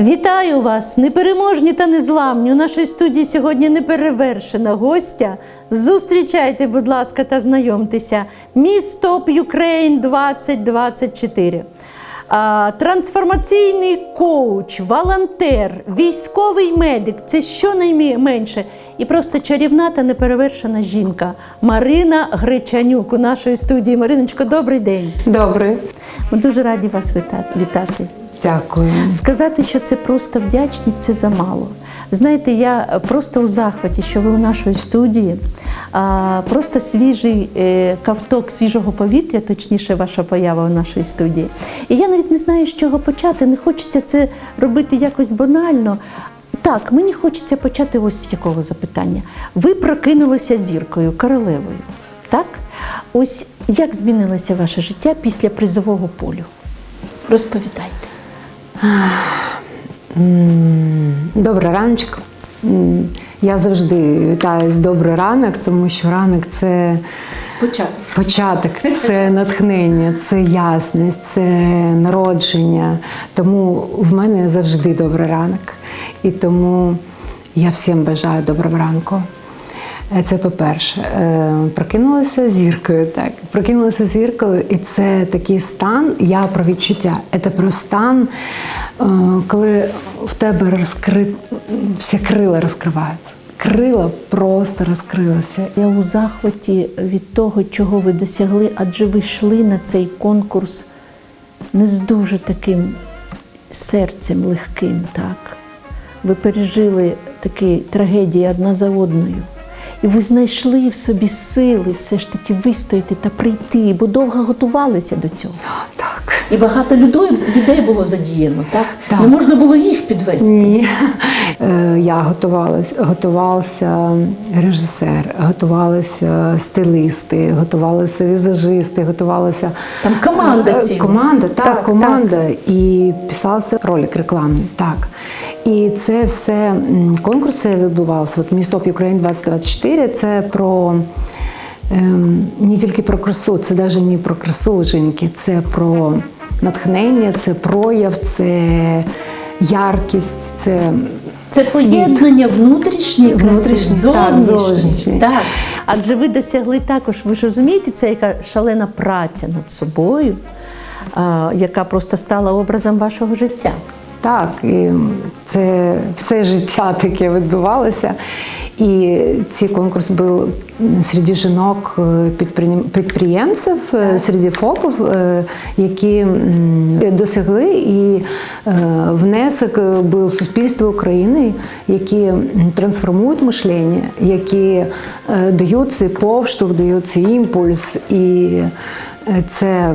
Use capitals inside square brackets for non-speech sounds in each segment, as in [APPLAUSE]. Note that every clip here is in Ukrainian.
Вітаю вас, непереможні та незламні. У нашій студії сьогодні неперевершена гостя. Зустрічайте, будь ласка, та знайомтеся. Міс Топ Юкрейн 2024. А, Трансформаційний коуч, волонтер, військовий медик це щонайменше. І просто чарівна та неперевершена жінка Марина Гречанюк у нашої студії. Мариночко, добрий день. Добре, Ми дуже раді вас вітати. Дякую. Сказати, що це просто вдячність, це замало. Знаєте, я просто у захваті, що ви у нашій студії. А, просто свіжий е, ковток свіжого повітря, точніше, ваша поява у нашій студії. І я навіть не знаю, з чого почати. Не хочеться це робити якось банально. Так, мені хочеться почати ось з якого запитання. Ви прокинулися зіркою, королевою. Так? Ось як змінилося ваше життя після призового полю? Розповідайте. Добрий раночок. Я завжди вітаю з добрий ранок, тому що ранок це Початок. початок, це натхнення, це ясність, це народження. Тому в мене завжди добрий ранок. І тому я всім бажаю доброго ранку. Е, Це по-перше, Е, прокинулася зіркою. Так, прокинулася зіркою, і це такий стан. Я про відчуття. Це про стан, е, коли в тебе розкри... всі крила розкриваються. Крила просто розкрилися. Я у захваті від того, чого ви досягли, адже ви йшли на цей конкурс не з дуже таким серцем легким, так? Ви пережили такі трагедії одна за одною. І ви знайшли в собі сили все ж таки вистояти та прийти, бо довго готувалися до цього. Так. І багато людей, людей було задіяно, так? Так. Не можна було їх підвести. Ні. Е, Я готувалася, готувався режисер, готувалися стилісти, готувалися візажисти, готувалися Там команда Е, ціла. Команда, так, Так, команда. І писався ролик рекламний. Так. І це все конкурси відбувалися. От Містоп Україн 2024 це про. ем, Не тільки про красу, це навіть не про красу жінки, це про натхнення, це прояв, це яркість, це Це світ. поєднання внутрішньої Внутрішньої, так, зовнішньої. зовнішньої. Так. Адже ви досягли також, ви ж розумієте, це яка шалена праця над собою, а, яка просто стала образом вашого життя. Так, і це все життя таке відбувалося. І цей конкурс був серед жінок е, підприєм- підприємців, е, серед ФОПів, е, які досягли і внесок був суспільство України, які трансформують мишлення, які дають цей повштовх, дають цей імпульс. І це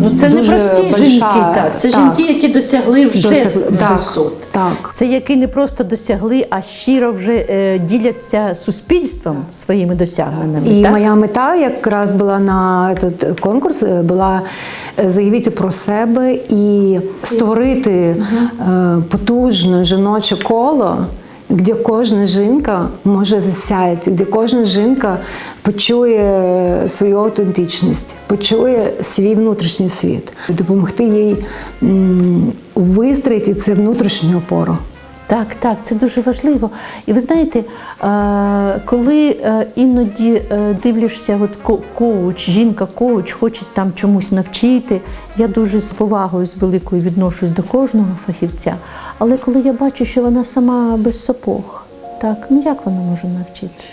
Ну це не прості большая- жінки, так. Це жінки, які досягли вже Досягли- так, висот. так. Це які не просто досягли, а щиро вже е, діляться суспільством своїми досягненнями. І так? моя мета якраз була на этот конкурс е, була е, заявити про себе і створити е, потужне жіноче коло. Де кожна жінка може засяяти, де кожна жінка почує свою аутентичність, почує свій внутрішній світ, допомогти їй вистроїти це внутрішню опору. Так, так, це дуже важливо. І ви знаєте, е, коли е, іноді е, дивишся, от ко- коуч, жінка-коуч хоче там чомусь навчити, я дуже з повагою, з великою відношусь до кожного фахівця. Але коли я бачу, що вона сама без сапог, так, ну як вона може навчити?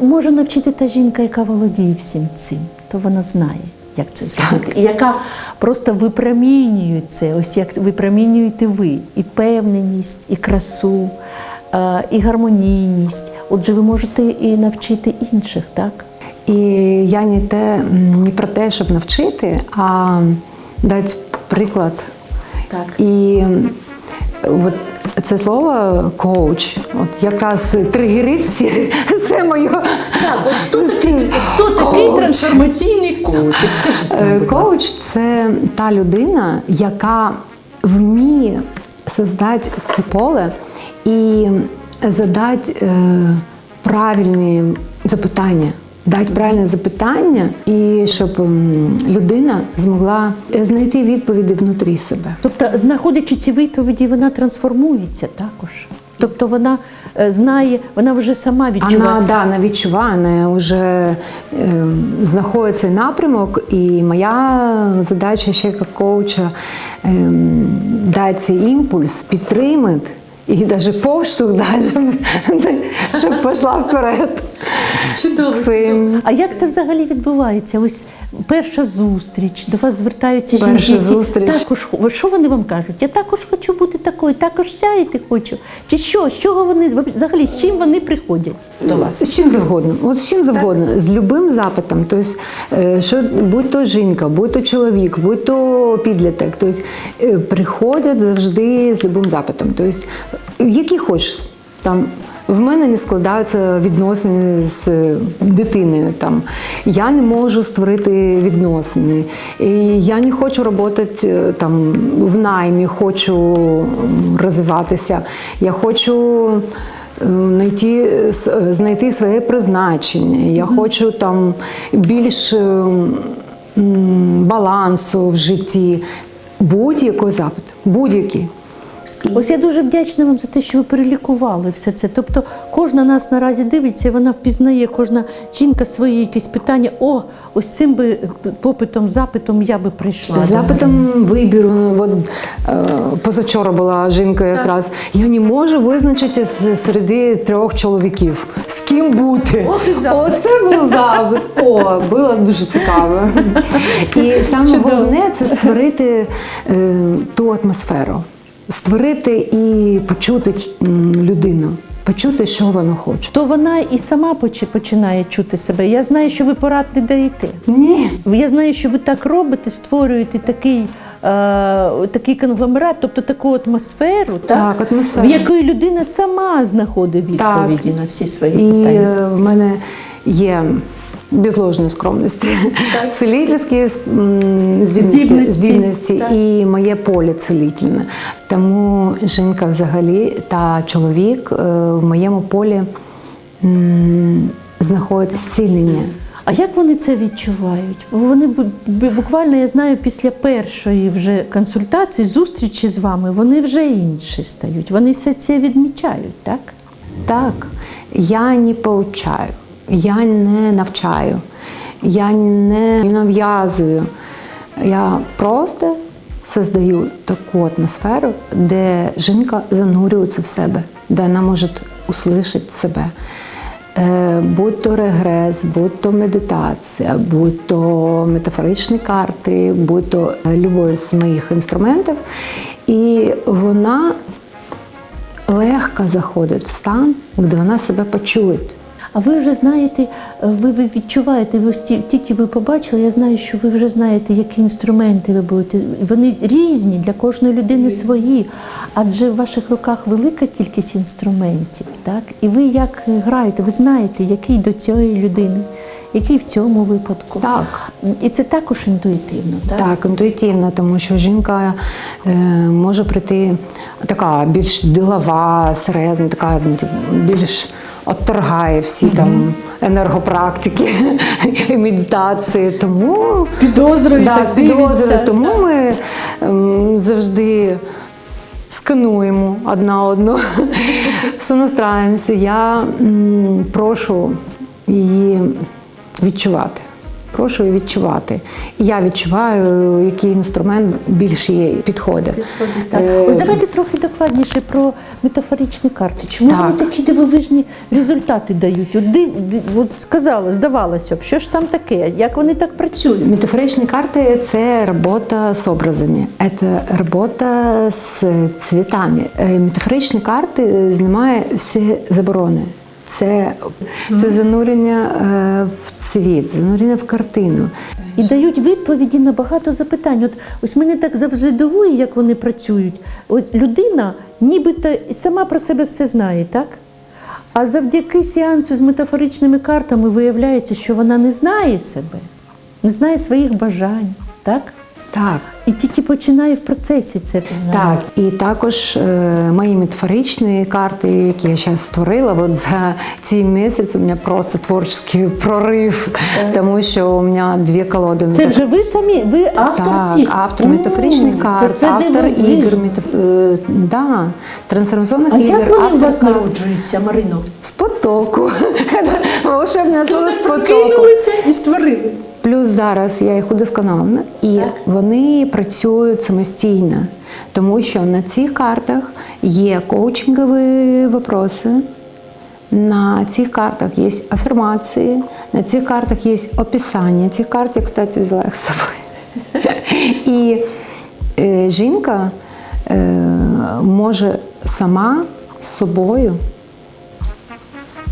Може навчити та жінка, яка володіє всім цим, то вона знає, як це зробити. І яка просто випромінює це, ось як випромінюєте ви, і впевненість, і красу, е, і гармонійність. Отже, ви можете і навчити інших, так? І я не те не про те, щоб навчити, а дати приклад. Так. І от це слово коуч, от якраз тригерить всі [LAUGHS] все моє. От хто такий, хто такий трансформаційний коуч? Скажіть, Е. Коуч це та людина, яка вміє создати це поле і задати е, правильні запитання. дати правильне запитання, і щоб людина змогла знайти відповіді внутрі себе. Тобто, знаходячи ці відповіді, вона трансформується також. Тобто вона е, знає, вона вже сама відчуває. Вона да, вона відчуває, вона вже е, знаходить цей напрямок, і моя задача ще як коуча е, дати цей імпульс, підтримати. І навіть поштовх, щоб, [LAUGHS] щоб пішла вперед. Чудово. Своїм А як це взагалі відбувається? Ось перша зустріч, до вас звертаються Перша жінки. зустріч. Також хо- що вони вам кажуть? Я також хочу бути такою, також сяяти хочу. Чи що? З чого вони взагалі з чим вони приходять до вас? З чим завгодно, от з чим завгодно, з любим запитом. Тобто, е, що будь то жінка, будь то чоловік, будь то підліток. Тобто, е, приходять завжди з любим запитом. Тобто, які хочеш. Там в мене не складаються відносини з е, дитиною. Там я не можу створити відносини. І я не хочу працювати е, там в наймі, хочу розвиватися. Я хочу е, знайти, с- знайти своє призначення. Я хочу там більш е, балансу в житті. Будь-який запит, будь-який. Ось я дуже вдячна вам за те, що ви перелікували все це. Тобто кожна нас наразі дивиться, і вона впізнає, кожна жінка свої якісь питання. О, ось цим би попитом, запитом я би прийшла. Запитом вибіру. Ну, От, е, позавчора була жінка якраз. Я не можу визначити серед трьох чоловіків, з ким бути. Ох, і. Оце був запис. О, було дуже цікаво. І саме Чудово. головне це створити е, ту атмосферу, створити і почути людину, почути, що вона хоче. То вона і сама починає чути себе. Я знаю, що ви порад не даєте. Ні. Я знаю, що ви так робите, створюєте такий, е, такий конгломерат, тобто таку атмосферу, так, Так, атмосферу. в якої людина сама знаходить відповіді на всі свої І питання. е, в мене є без ложної скромності. Цілительські здібності, Здібності, здібності і моє поле цілительне. Тому жінка взагалі та чоловік е, в моєму полі знаходять зцілення. А як вони це відчувають? Бо вони бу- бу- буквально, я знаю, після першої вже консультації, зустрічі з вами, вони вже інші стають. Вони все це відмічають, так? Так, я не поучаю, я не навчаю, я не нав'язую. Я просто создаю таку атмосферу, де жінка занурюється в себе, де вона може услышати себе. Е, Будь то регрес, будь то медитація, будь то метафоричні карти, будь то любой з моїх інструментів. І вона легко заходить в стан, де вона себе почує. А ви вже знаєте, е, ви, ви відчуваєте, ви тільки ви побачили, я знаю, що ви вже знаєте, які інструменти ви будете. Вони різні для кожної людини свої. Адже в ваших руках велика кількість інструментів, так? І ви як граєте, ви знаєте, який до цієї людини, який в цьому випадку. Так. І це також інтуїтивно, так? Так, інтуїтивно, тому що жінка е, може прийти така більш ділова, серйозна, така більш отторгає всі там енергопрактики [LAUGHS] і медитації. Тому З підозрою да, так з підозрою. Тому ми ем, завжди скануємо одна одну, [LAUGHS] сонастраємося. Я м, прошу її відчувати. Прошу відчувати. І я відчуваю, який інструмент більше їй підходить. Так. Е, Ось давайте трохи докладніше про метафоричні карти. Чому Так. вони такі дивовижні результати дають? От, див, от сказала, здавалося б, що ж там таке, як вони так працюють? Метафоричні карти це робота з образами, це робота з цвітами. Е, Метафоричні карти знімає всі заборони. Це, це занурення е, в цвіт, занурення в картину. І дають відповіді на багато запитань. От ось мене так завжди дивує, як вони працюють. Ось людина нібито сама про себе все знає, так? А завдяки сеансу з метафоричними картами виявляється, що вона не знає себе, не знає своїх бажань, так? Так. І тільки починає в процесі це пізнавати. Так, і також е, мої метафоричні карти, які я зараз створила, от за цей місяць у мене просто творчий прорив, тому що у мене дві колоди. Це вже ви самі, ви автор так, цих? автор М, метафоричних карт, це автор ігор, метаф... е, да, трансформаційних А ігор, як вони у вас народжуються, Марино? з потоку. [LAUGHS] Волшебне слово з потоку. і створили. Плюс зараз я їх удосконалена, і вони працюють самостійно, тому що на цих картах є коучингові вопроси, на цих картах є афірмації, на цих картах є описання. Ці карти, я, кстати, взяла їх з собою. [LAUGHS] І е, жінка е, може сама з собою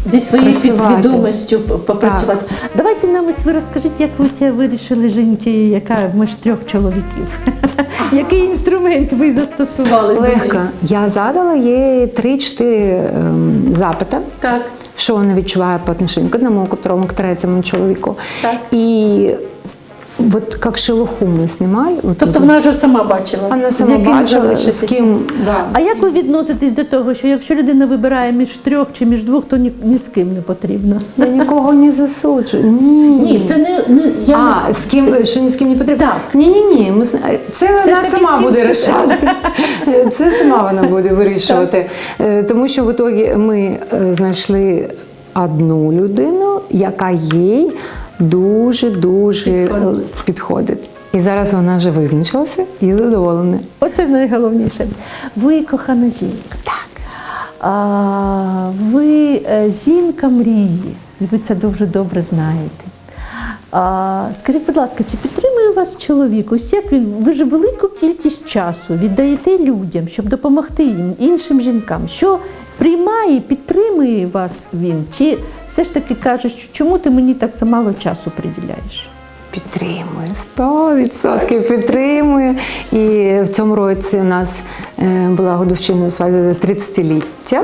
Зі своєю Працювати. підсвідомістю попрацювати. попрацювати. Давайте нам ось ви розкажіть, як ви це вирішили жінки, яка між трьох чоловіків. [LAUGHS] Який інструмент ви застосували? легко. Я задала їй 3-4 ем, запити. Так. що вона відчуває по отношенню к одному, к второму, к третьому чоловіку. Так. І от як шелуху ми знімаємо. от Тобто вона вже сама бачила, вона з яким бачила, з ким. Да. А як ви відноситесь до того, що якщо людина вибирає між трьох чи між двох, то ні, ні з ким не потрібно? Я нікого не засуджую. Ні. Ні, це не, не я А, не- з ким, що ні з ким не потрібно? Так. Ні, ні, ні. Ми, це Все вона сама буде спитати. рішати. [LAUGHS] Це сама вона буде вирішувати. Е, Тому що в ітогі ми е, знайшли одну людину, яка їй дуже-дуже Підходить. підходить. І зараз вона вже визначилася і задоволена. Оце найголовніше. Ви кохана жінка. Так. А, ви е, жінка мрії, і ви це дуже добре знаєте. А, скажіть, будь ласка, чи підтримує вас чоловік? Ось як ви ж велику кількість часу віддаєте людям, щоб допомогти їм, іншим жінкам. Що приймає, підтримує вас він? Чи все ж таки каже, що чому ти мені так замало часу приділяєш? Підтримує, 100% підтримує. І в цьому році у нас е, була годовщина свадьби 30-ліття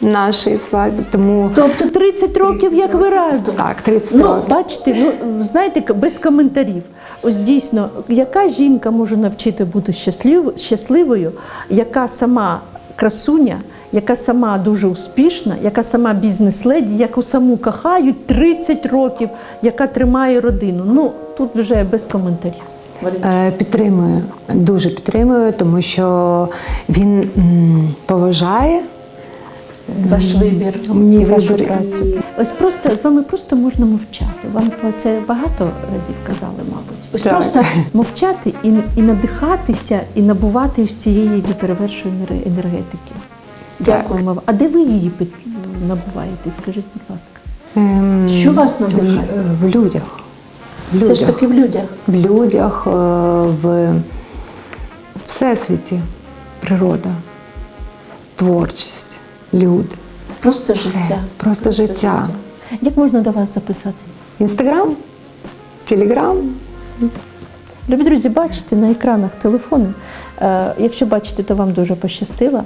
нашої свадьби. Тому Тобто 30 років, як ви разом? так, 30 Ну, років. бачите, ну знаєте, без коментарів. Ось дійсно, яка жінка може навчити бути щаслив, щасливою, яка сама красуня, яка сама дуже успішна, яка сама бізнес-леді, яку саму кохають 30 років, яка тримає родину. Ну тут вже без коментарів. Е, Підтримую, дуже підтримую, тому що він поважає Ваш вибір, мій вашу вибір. працю. Ось просто з вами просто можна мовчати. Вам про це багато разів казали, мабуть. Ось Так. просто мовчати і, і надихатися, і набувати ось цієї неперевершеної енергетики. Дякуємо вам. А де ви її набуваєте? Скажіть, будь ласка. Ем, Що вас надихає? В, в людях. В Все ж таки в людях. в людях, е, в всесвіті, природа, творчість, люди. Просто Все. життя. Просто життя. Як можна до вас записати? Інстаграм, телеграм. Любі друзі, бачите на екранах телефони. Е, якщо бачите, то вам дуже пощастило.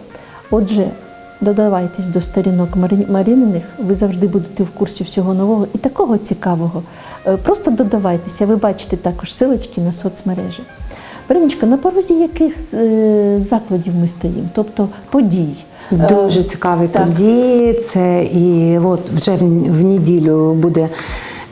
Отже, додавайтесь до сторінок Марі- Маріниних, ви завжди будете в курсі всього нового і такого цікавого. Е, просто додавайтеся, ви бачите також силочки на соцмережі. Мариночка, на порозі яких е, закладів ми стоїмо, тобто подій? Е, Дуже цікаві так. події. Це і от вже в неділю буде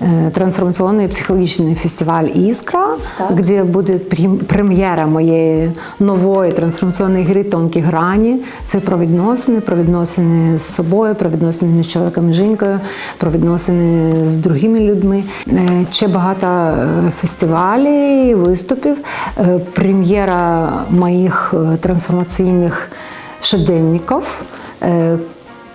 е, трансформаційний психологічний фестиваль Іскра, Так. де буде прем- прем'єра моєї нової трансформаційної гри Тонкі грані. Це про відносини, про відносини з собою, про відносини між чоловіком і жінкою, про відносини з другими людьми. Е, Ще багато е, фестивалів, виступів, прем'єра моїх трансформаційних щоденників.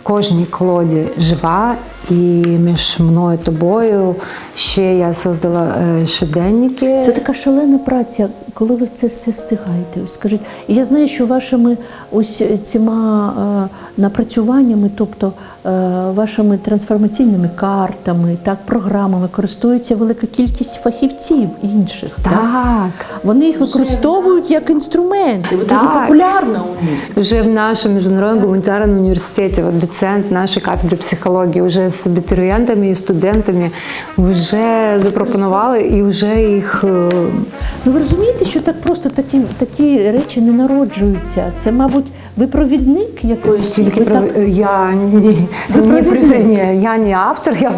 Кожній колоді жива, і між мною і тобою ще я создала е, щоденники. Це така шалена праця, коли ви це все встигаєте. Ось скажіть, і я знаю, що вашими ось цими е, напрацюваннями, тобто е, вашими трансформаційними картами, так, програмами користується велика кількість фахівців інших. Так. Так, Вони їх використовують як інструменти. Дуже Так. популярно у них. вже в нашому міжнародному гуманітарному університеті, от доцент нашої кафедри психології, вже з абітурієнтами і студентами вже запропонували і вже їх е, Ну ви розумієте, що так просто такі, такі речі не народжуються. Це, мабуть, ви провідник якоїсь. Тільки ви про так- я ні, Ви ні, провідник? ні, я не автор, я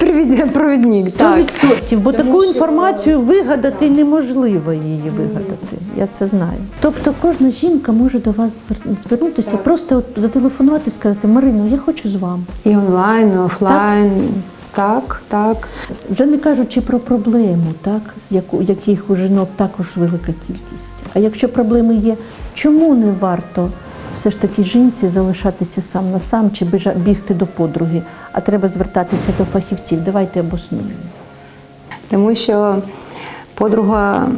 провідник. провідник Сто так. відсотків, бо таку інформацію вигадати неможливо її вигадати. Я це знаю. Тобто кожна жінка може до вас звер- звернутися, просто от зателефонувати і сказати, Марино, я хочу з вами. І онлайн, і офлайн. Так, так. Вже не кажучи про проблему, так, з яку, яких у жінок також велика кількість. А якщо проблеми є, чому не варто все ж таки жінці залишатися сам на сам чи бігти до подруги, а треба звертатися до фахівців? Давайте обоснуємо. Тому що подруга,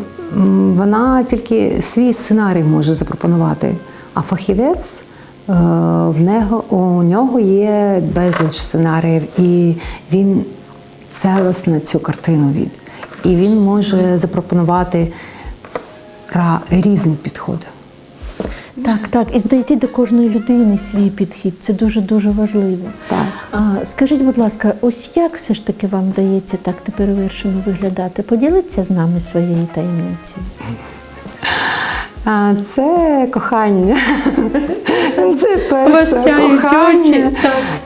вона тільки свій сценарій може запропонувати, а фахівець е, в нього, у нього є безліч сценаріїв, і він целосно цю картину від. І він може запропонувати різні підходи. Так, так, і знайти до кожної людини свій підхід. Це дуже дуже важливо. Так. А скажіть, будь ласка, ось як все ж таки вам вдається так неперевершено виглядати? Поділіться з нами своєю таємницею. А, Це кохання. [LAUGHS] Це перше кохання.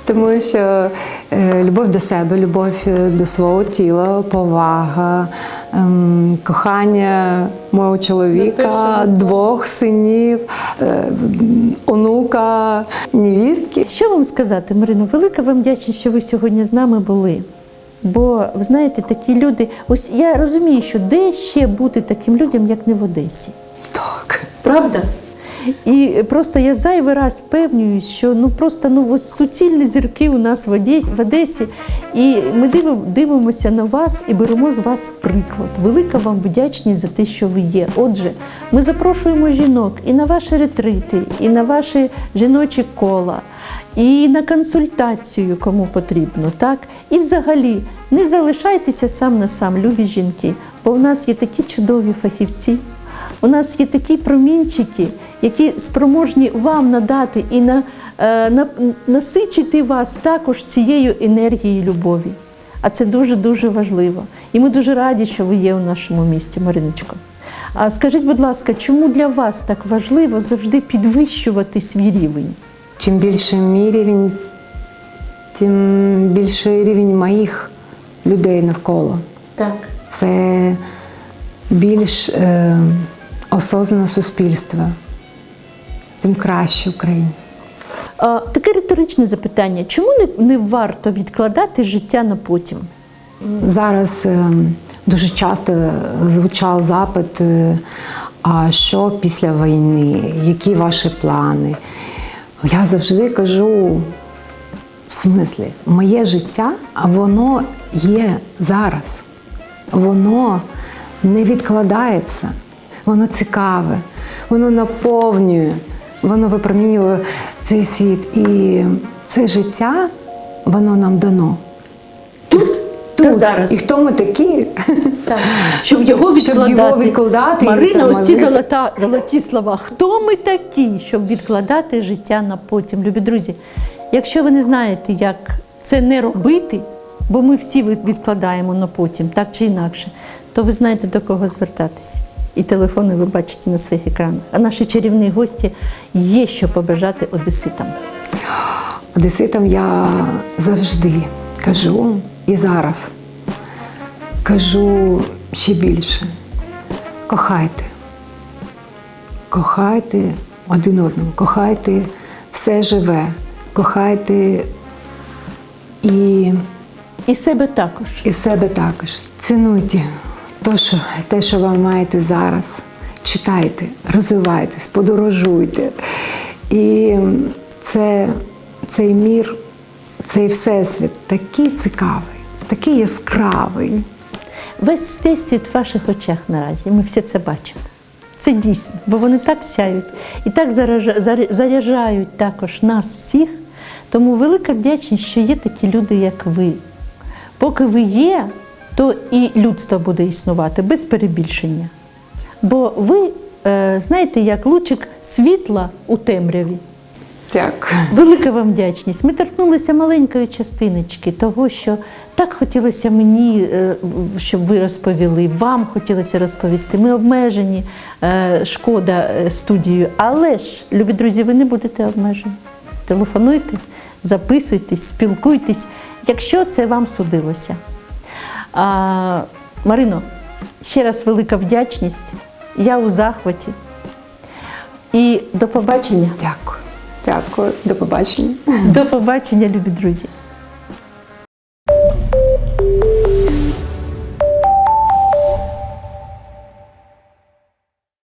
Тому що е, любов до себе, любов е, до свого тіла, повага, кохання мого чоловіка, двох синів, е, онука, невістки. Що вам сказати, Марина? Велика вам вдячність, що ви сьогодні з нами були. Бо ви знаєте, такі люди, ось я розумію, що де ще бути таким людям, як не в Одесі. Так. Правда? І просто я зайвий раз впевнююсь, що ну просто ну ось суцільні зірки у нас в Одесі, в Одесі. І ми диви- дивимося на вас і беремо з вас приклад. Велика вам вдячність за те, що ви є. Отже, ми запрошуємо жінок і на ваші ретрити, і на ваші жіночі кола, і на консультацію, кому потрібно. Так? І взагалі не залишайтеся сам на сам, любі жінки, бо в нас є такі чудові фахівці. У нас є такі промінчики, які спроможні вам надати і на, е, на, насичити вас також цією енергією любові. А це дуже-дуже важливо. І ми дуже раді, що ви є у нашому місті, Мариночко. А скажіть, будь ласка, чому для вас так важливо завжди підвищувати свій рівень? Чим більше мій рівень, тим більший рівень моїх людей навколо. Так. Це більш е, осознане суспільство, тим краще Україні. Таке риторичне запитання: чому не, не варто відкладати життя на потім? Зараз е, дуже часто звучав запит, е, а що після війни, які ваші плани? Я завжди кажу, в смислі, моє життя, воно є зараз. Воно не відкладається, воно цікаве, воно наповнює, воно випромінює цей світ. І це життя, воно нам дано. Тут та зараз. І хто ми такі? Так, щоб його відкладати. [LAUGHS] Щоб його відкладати Марина, ось ці золота, золоті слова. Хто ми такі, щоб відкладати життя на потім? Любі друзі, якщо ви не знаєте, як це не робити, бо ми всі відкладаємо на потім, так чи інакше, то ви знаєте до кого звертатись. І телефони ви бачите на своїх екранах. А наші чарівні гості є що побажати одеситам. Одеситам я завжди кажу і зараз кажу ще більше. Кохайте. Кохайте один одного, кохайте все живе, кохайте і, І себе також. і себе також. Цінуйте що, те, що ви маєте зараз. Читайте, розвивайтесь, подорожуйте. І це, цей мір, цей всесвіт такий цікавий, такий яскравий. Весь світ в ваших очах наразі. Ми все це бачимо. Це дійсно, бо вони так сяють і так заряджають також нас всіх. Тому велика вдячність, що є такі люди, як ви. Поки ви є, то і людство буде існувати без перебільшення. Бо ви, е, знаєте, як лучик світла у темряві. Дякую. Велика вам вдячність. Ми торкнулися маленької частиночки того, що так хотілося мені, е, щоб ви розповіли. Вам хотілося розповісти. Ми обмежені, е, шкода студією. Але ж, любі друзі, ви не будете обмежені. Телефонуйте, записуйтесь, спілкуйтесь, якщо це вам судилося. А, Марино, ще раз велика вдячність. Я у захваті. І до побачення. Дякую. Дякую. До побачення. До побачення, любі друзі.